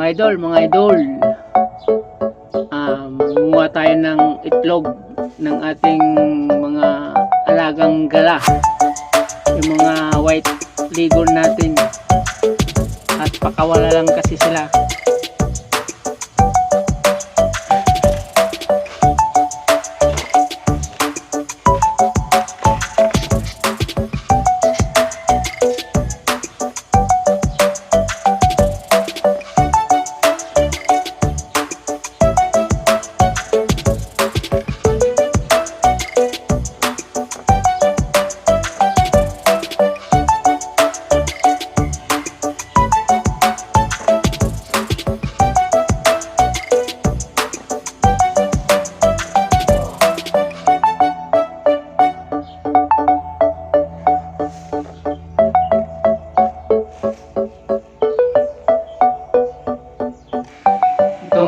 Mga idol, mga idol. Ah, manguha tayo ng itlog ng ating mga alagang gala. Yung mga white leghorn natin. At pakawala lang kasi sila.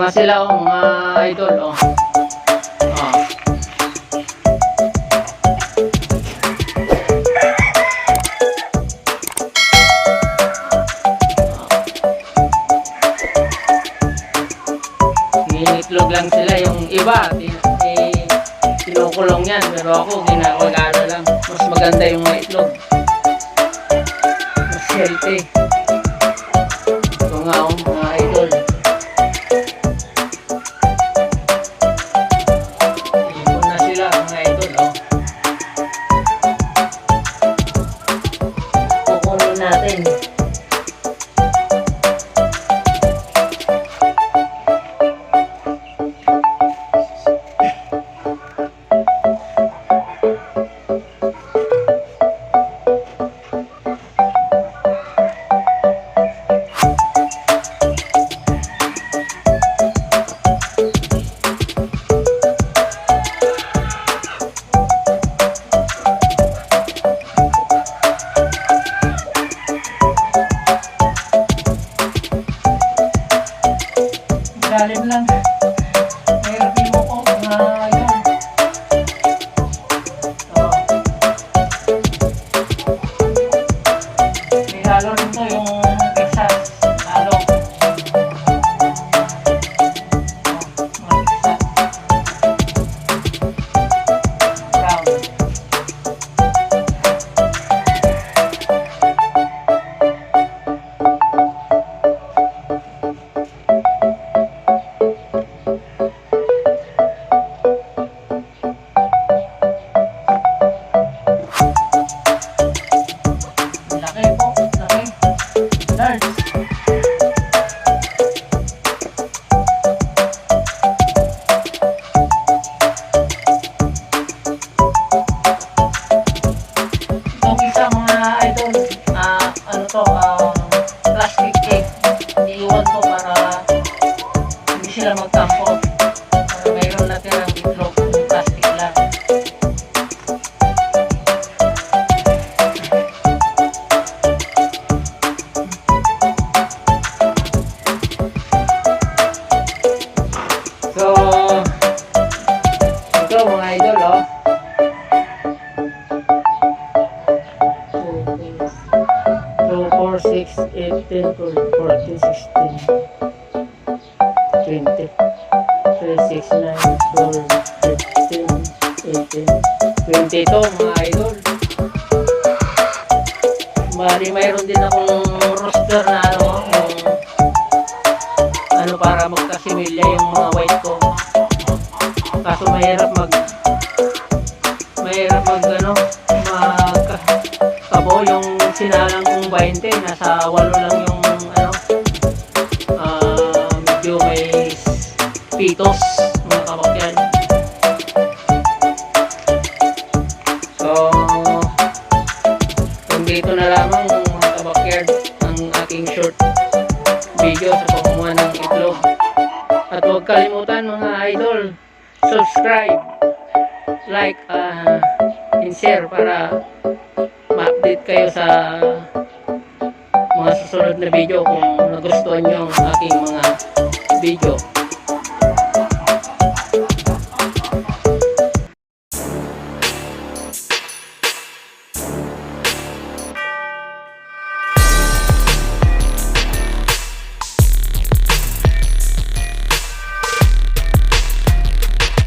Nga sila oh, mga idol oh. Oh. Iniitlog lang sila yung iba. Eh, kinukulong yan. Pero ako, ginagagano lang. Mas maganda yung mga itlog. Mas healthy. Ito nga oh, mga 6, 8, 10, 12, 14, 16, 20, 3, 6, 9, 12, 15, 18, 20 ito mga idol. Bali, mayroon din akong roster na ano, yung ano para magkasimilya yung mga white ko. Kaso mahirap mag mahirap mag ano mag kabo yung sinalang 20 nasa 8 lang yung ano ah medyo may pitos mga kabakyan. So dito na lamang mga kabakyan ang aking short video sa pagkumuha ng itlog. At huwag kalimutan mga idol, subscribe, like, ah, and share para ma-update kayo sa mga susunod na video kung nagustuhan nyo ang aking mga video.